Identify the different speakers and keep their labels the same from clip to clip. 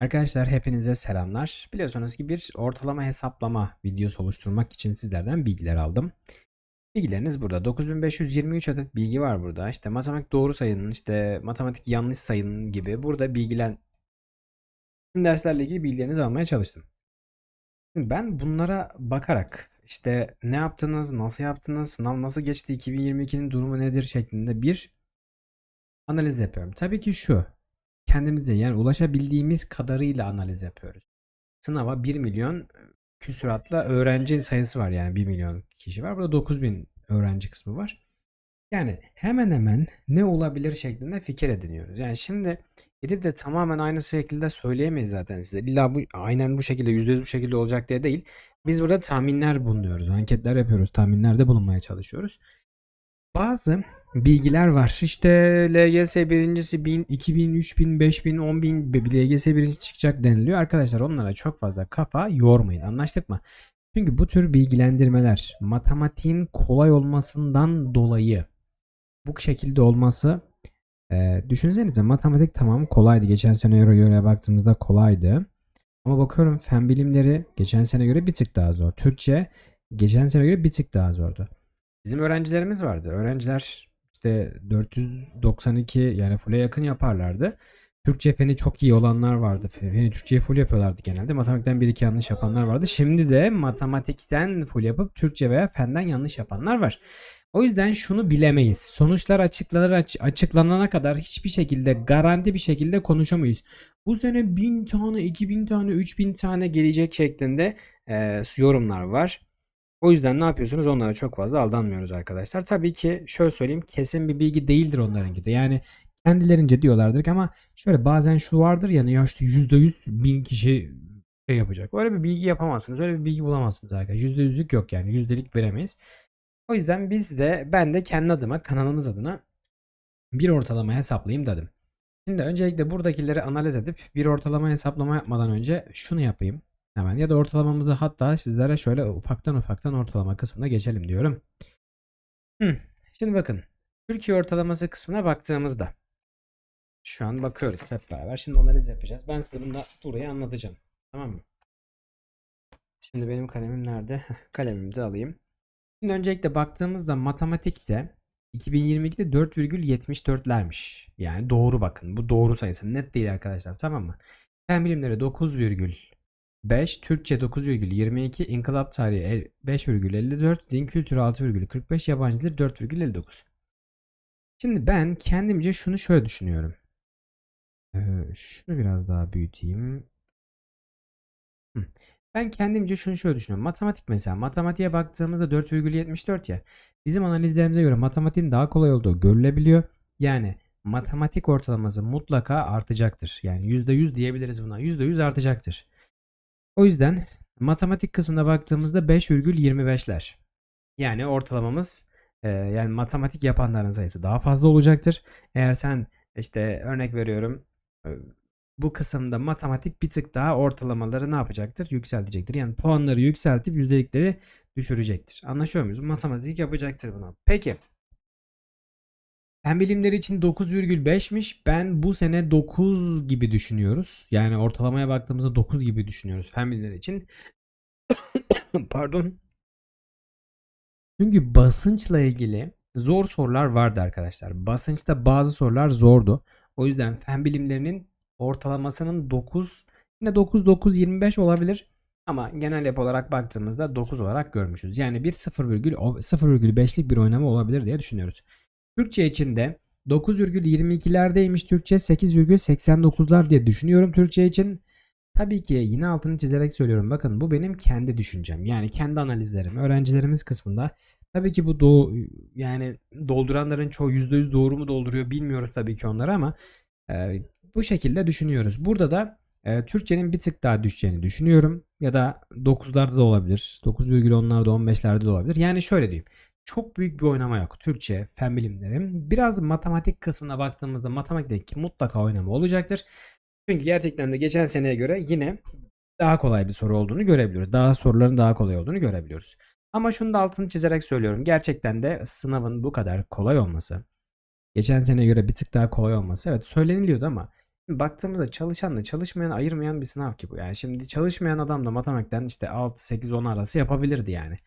Speaker 1: Arkadaşlar hepinize selamlar. Biliyorsunuz ki bir ortalama hesaplama videosu oluşturmak için sizlerden bilgiler aldım. Bilgileriniz burada. 9523 adet bilgi var burada. İşte matematik doğru sayının, işte matematik yanlış sayının gibi burada bilgilen tüm derslerle ilgili bilgilerinizi almaya çalıştım. Ben bunlara bakarak işte ne yaptınız, nasıl yaptınız, sınav nasıl geçti, 2022'nin durumu nedir şeklinde bir analiz yapıyorum. Tabii ki şu kendimize yani ulaşabildiğimiz kadarıyla analiz yapıyoruz. Sınava 1 milyon küsuratla öğrenci sayısı var yani 1 milyon kişi var. Burada 9000 öğrenci kısmı var. Yani hemen hemen ne olabilir şeklinde fikir ediniyoruz. Yani şimdi gidip de tamamen aynı şekilde söyleyemeyiz zaten size. İlla bu aynen bu şekilde %100 bu şekilde olacak diye değil. Biz burada tahminler bulunuyoruz. Anketler yapıyoruz. Tahminlerde bulunmaya çalışıyoruz. Bazı bilgiler var. İşte LGS birincisi 1000, 2000, 3000, 5000, 10000 bir LGS birincisi çıkacak deniliyor. Arkadaşlar onlara çok fazla kafa yormayın. Anlaştık mı? Çünkü bu tür bilgilendirmeler matematiğin kolay olmasından dolayı bu şekilde olması e, düşünsenize matematik tamam kolaydı. Geçen sene göre, göre baktığımızda kolaydı. Ama bakıyorum fen bilimleri geçen sene göre bir tık daha zor. Türkçe geçen sene göre bir tık daha zordu. Bizim öğrencilerimiz vardı. Öğrenciler işte 492 yani full'e yakın yaparlardı. Türkçe feni çok iyi olanlar vardı. Feni Türkçe'yi full yapıyorlardı genelde. Matematikten bir iki yanlış yapanlar vardı. Şimdi de matematikten full yapıp Türkçe veya fenden yanlış yapanlar var. O yüzden şunu bilemeyiz. Sonuçlar açıklanır aç- açıklanana kadar hiçbir şekilde garanti bir şekilde konuşamayız. Bu sene 1000 tane, 2000 tane, 3000 tane gelecek şeklinde e, yorumlar var. O yüzden ne yapıyorsunuz? Onlara çok fazla aldanmıyoruz arkadaşlar. Tabii ki şöyle söyleyeyim kesin bir bilgi değildir onlarınki de. Yani kendilerince diyorlardır ki ama şöyle bazen şu vardır ya ya işte %100 bin kişi şey yapacak. Öyle bir bilgi yapamazsınız. Öyle bir bilgi bulamazsınız arkadaşlar. %100'lük yok yani. Yüzdelik veremeyiz. O yüzden biz de ben de kendi adıma kanalımız adına bir ortalama hesaplayayım dedim. Şimdi öncelikle buradakileri analiz edip bir ortalama hesaplama yapmadan önce şunu yapayım. Hemen ya da ortalamamızı hatta sizlere şöyle ufaktan ufaktan ortalama kısmına geçelim diyorum. Şimdi bakın. Türkiye ortalaması kısmına baktığımızda şu an bakıyoruz hep beraber. Şimdi analiz yapacağız. Ben size bunu da buraya anlatacağım. Tamam mı? Şimdi benim kalemim nerede? Kalemimi de alayım. Şimdi öncelikle baktığımızda matematikte 2022'de 4,74'lermiş. Yani doğru bakın. Bu doğru sayısı. Net değil arkadaşlar. Tamam mı? Fen bilimleri 9,5, Türkçe 9,22, İnkılap tarihi 5,54, din kültürü 6,45, yabancı dil 4,59. Şimdi ben kendimce şunu şöyle düşünüyorum. Ee, şunu biraz daha büyüteyim. Ben kendimce şunu şöyle düşünüyorum. Matematik mesela. Matematiğe baktığımızda 4,74 ya. Bizim analizlerimize göre matematiğin daha kolay olduğu görülebiliyor. Yani matematik ortalaması mutlaka artacaktır. Yani %100 diyebiliriz buna. %100 artacaktır. O yüzden matematik kısmına baktığımızda 5,25'ler. Yani ortalamamız e, yani matematik yapanların sayısı daha fazla olacaktır. Eğer sen işte örnek veriyorum e, bu kısımda matematik bir tık daha ortalamaları ne yapacaktır? Yükseltecektir. Yani puanları yükseltip yüzdelikleri düşürecektir. Anlaşıyor muyuz? Matematik yapacaktır buna. Peki. Fen bilimleri için 9,5'miş. Ben bu sene 9 gibi düşünüyoruz. Yani ortalamaya baktığımızda 9 gibi düşünüyoruz fen bilimleri için. Pardon. Çünkü basınçla ilgili zor sorular vardı arkadaşlar. Basınçta bazı sorular zordu. O yüzden fen bilimlerinin ortalamasının 9 yine 9 9 25 olabilir. Ama genel yapı olarak baktığımızda 9 olarak görmüşüz. Yani bir 0,5'lik bir oynama olabilir diye düşünüyoruz. Türkçe için de 9,22'lerdeymiş Türkçe 8,89'lar diye düşünüyorum Türkçe için. Tabii ki yine altını çizerek söylüyorum. Bakın bu benim kendi düşüncem. Yani kendi analizlerim. Öğrencilerimiz kısmında. Tabii ki bu doğu yani dolduranların çoğu %100 doğru mu dolduruyor bilmiyoruz tabii ki onları ama e, bu şekilde düşünüyoruz. Burada da e, Türkçenin bir tık daha düşeceğini düşünüyorum. Ya da 9'larda da olabilir. 9,10'larda 15'lerde de olabilir. Yani şöyle diyeyim. Çok büyük bir oynama yok. Türkçe, fen bilimleri. Biraz matematik kısmına baktığımızda matematikteki mutlaka oynama olacaktır. Çünkü gerçekten de geçen seneye göre yine daha kolay bir soru olduğunu görebiliyoruz. Daha soruların daha kolay olduğunu görebiliyoruz. Ama şunu da altını çizerek söylüyorum. Gerçekten de sınavın bu kadar kolay olması, geçen seneye göre bir tık daha kolay olması evet söyleniliyordu ama Baktığımızda çalışanla çalışmayan ayırmayan bir sınav ki bu. Yani şimdi çalışmayan adam da matematikten işte 6, 8, 10 arası yapabilirdi yani.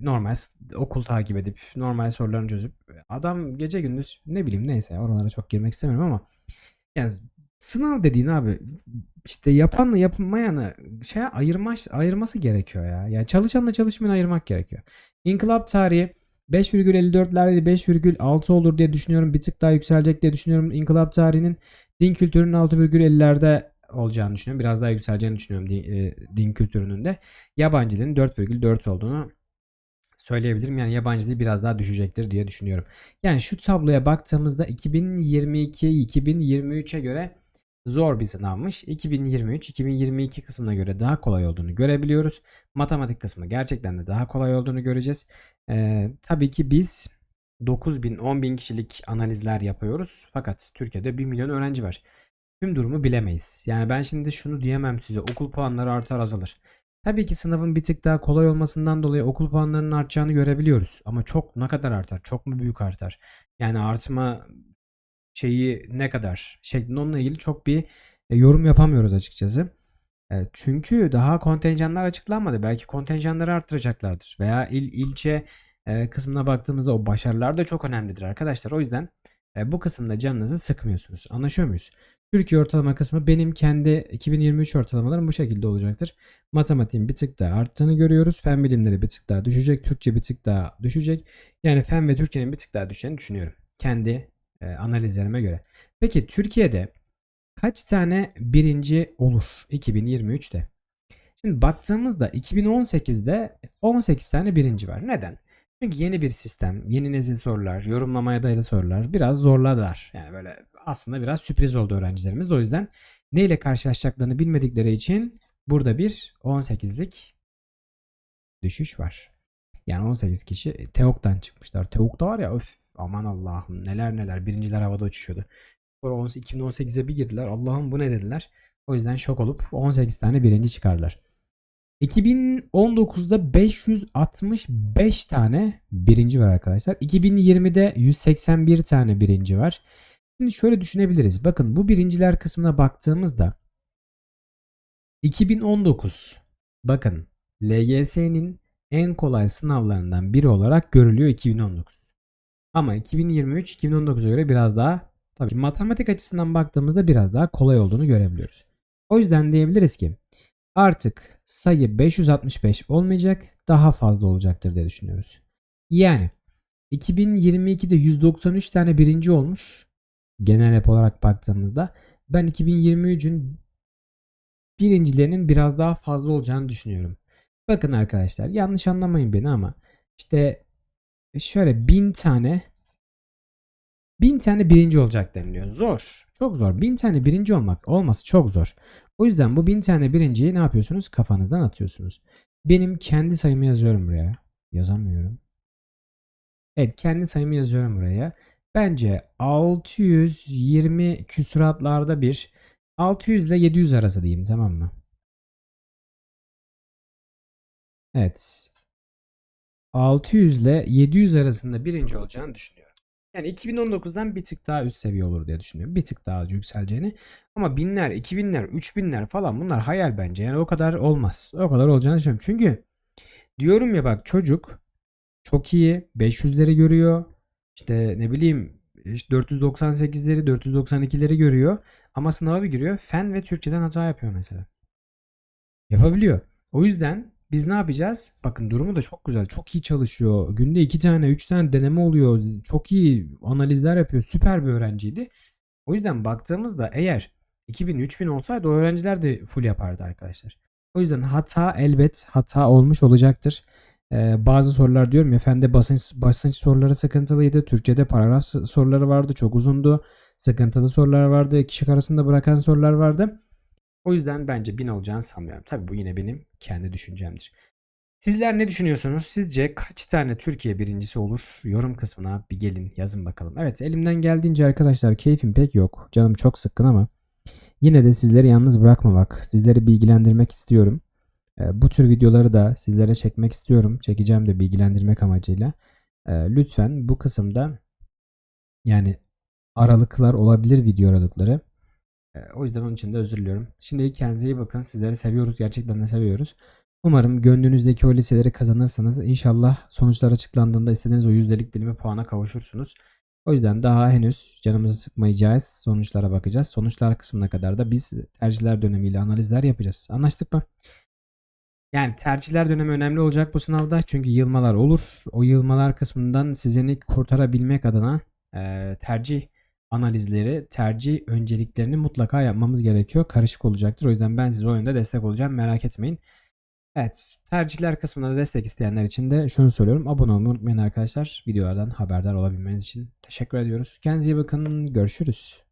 Speaker 1: Normal okul takip edip normal sorularını çözüp adam gece gündüz ne bileyim neyse oralara çok girmek istemiyorum ama yani sınav dediğin abi işte yapanla yapmayanı şey ayırma, ayırması gerekiyor ya. Yani çalışanla çalışmayanı ayırmak gerekiyor. İnkılap tarihi 5,54'lerde 5,6 olur diye düşünüyorum. Bir tık daha yükselecek diye düşünüyorum. İnkılap tarihinin din kültürünün 6,50'lerde olacağını düşünüyorum. Biraz daha yükseleceğini düşünüyorum din, e, din kültürünün de. Yabancı dilin 4,4 olduğunu söyleyebilirim. Yani yabancı dil biraz daha düşecektir diye düşünüyorum. Yani şu tabloya baktığımızda 2022-2023'e göre zor bir sınavmış. 2023-2022 kısmına göre daha kolay olduğunu görebiliyoruz. Matematik kısmı gerçekten de daha kolay olduğunu göreceğiz. Ee, tabii ki biz 9000 10000 kişilik analizler yapıyoruz. Fakat Türkiye'de 1 milyon öğrenci var. Tüm durumu bilemeyiz. Yani ben şimdi şunu diyemem size. Okul puanları artar azalır. Tabii ki sınavın bir tık daha kolay olmasından dolayı okul puanlarının artacağını görebiliyoruz. Ama çok ne kadar artar? Çok mu büyük artar? Yani artma şeyi ne kadar şeklinde onunla ilgili çok bir e, yorum yapamıyoruz açıkçası. E, çünkü daha kontenjanlar açıklanmadı. Belki kontenjanları arttıracaklardır. Veya il ilçe e, kısmına baktığımızda o başarılar da çok önemlidir arkadaşlar. O yüzden bu kısımda canınızı sıkmıyorsunuz. Anlaşıyor muyuz? Türkiye ortalama kısmı benim kendi 2023 ortalamalarım bu şekilde olacaktır. Matematiğin bir tık daha arttığını görüyoruz. Fen bilimleri bir tık daha düşecek. Türkçe bir tık daha düşecek. Yani fen ve Türkçenin bir tık daha düşeceğini düşünüyorum. Kendi e, analizlerime göre. Peki Türkiye'de kaç tane birinci olur 2023'te? Şimdi baktığımızda 2018'de 18 tane birinci var. Neden? Çünkü yeni bir sistem, yeni nesil sorular, yorumlamaya dayalı sorular biraz zorladılar. Yani böyle aslında biraz sürpriz oldu öğrencilerimiz. O yüzden neyle karşılaşacaklarını bilmedikleri için burada bir 18'lik düşüş var. Yani 18 kişi TEOK'tan çıkmışlar. TEOK'ta var ya öf aman Allah'ım neler neler birinciler havada uçuşuyordu. Sonra 2018'e bir girdiler. Allah'ım bu ne dediler. O yüzden şok olup 18 tane birinci çıkardılar. 2019'da 565 tane birinci var arkadaşlar. 2020'de 181 tane birinci var. Şimdi şöyle düşünebiliriz. Bakın bu birinciler kısmına baktığımızda 2019 bakın LGS'nin en kolay sınavlarından biri olarak görülüyor 2019. Ama 2023 2019'a göre biraz daha tabii matematik açısından baktığımızda biraz daha kolay olduğunu görebiliyoruz. O yüzden diyebiliriz ki artık sayı 565 olmayacak daha fazla olacaktır diye düşünüyoruz. Yani 2022'de 193 tane birinci olmuş genel hep olarak baktığımızda ben 2023'ün birincilerinin biraz daha fazla olacağını düşünüyorum. Bakın arkadaşlar yanlış anlamayın beni ama işte şöyle bin tane bin tane birinci olacak deniliyor. Zor. Çok zor. Bin tane birinci olmak olması çok zor. O yüzden bu bin tane birinciyi ne yapıyorsunuz? Kafanızdan atıyorsunuz. Benim kendi sayımı yazıyorum buraya. Yazamıyorum. Evet kendi sayımı yazıyorum buraya. Bence 620 küsuratlarda bir 600 ile 700 arası diyeyim tamam mı? Evet. 600 ile 700 arasında birinci olacağını düşünüyorum. Yani 2019'dan bir tık daha üst seviye olur diye düşünüyorum. Bir tık daha yükseleceğini. Ama binler, 2000'ler, 3000'ler falan bunlar hayal bence. Yani o kadar olmaz. O kadar olacağını düşünüyorum. Çünkü diyorum ya bak çocuk çok iyi 500'leri görüyor. İşte ne bileyim işte 498'leri 492'leri görüyor. Ama sınava bir giriyor. Fen ve Türkçeden hata yapıyor mesela. Yapabiliyor. O yüzden biz ne yapacağız? Bakın durumu da çok güzel. Çok iyi çalışıyor. Günde 2 tane 3 tane deneme oluyor. Çok iyi analizler yapıyor. Süper bir öğrenciydi. O yüzden baktığımızda eğer 2000-3000 olsaydı o öğrenciler de full yapardı arkadaşlar. O yüzden hata elbet hata olmuş olacaktır. Ee, bazı sorular diyorum ya fende basınç, basınç soruları sıkıntılıydı. Türkçe'de paragraf soruları vardı. Çok uzundu. Sıkıntılı sorular vardı. Kişi arasında bırakan sorular vardı. O yüzden bence 1000 olacağını sanmıyorum. Tabii bu yine benim kendi düşüncemdir. Sizler ne düşünüyorsunuz? Sizce kaç tane Türkiye birincisi olur? Yorum kısmına bir gelin yazın bakalım. Evet elimden geldiğince arkadaşlar keyfim pek yok. Canım çok sıkkın ama yine de sizleri yalnız bırakmamak, sizleri bilgilendirmek istiyorum. Ee, Bu tür videoları da sizlere çekmek istiyorum. Çekeceğim de bilgilendirmek amacıyla. Ee, Lütfen bu kısımda yani aralıklar olabilir video aralıkları. E, o yüzden onun için de özür diliyorum. Şimdi kendinize iyi bakın. Sizleri seviyoruz. Gerçekten de seviyoruz. Umarım gönlünüzdeki o liseleri kazanırsanız inşallah sonuçlar açıklandığında istediğiniz o yüzdelik dilimi puana kavuşursunuz. O yüzden daha henüz canımızı sıkmayacağız. Sonuçlara bakacağız. Sonuçlar kısmına kadar da biz tercihler dönemiyle analizler yapacağız. Anlaştık mı? Yani tercihler dönemi önemli olacak bu sınavda. Çünkü yılmalar olur. O yılmalar kısmından sizini kurtarabilmek adına e, tercih analizleri, tercih önceliklerini mutlaka yapmamız gerekiyor. Karışık olacaktır. O yüzden ben size oyunda destek olacağım. Merak etmeyin. Evet, tercihler kısmında da destek isteyenler için de şunu söylüyorum. Abone olmayı unutmayın arkadaşlar. Videolardan haberdar olabilmeniz için teşekkür ediyoruz. Kendinize iyi bakın. Görüşürüz.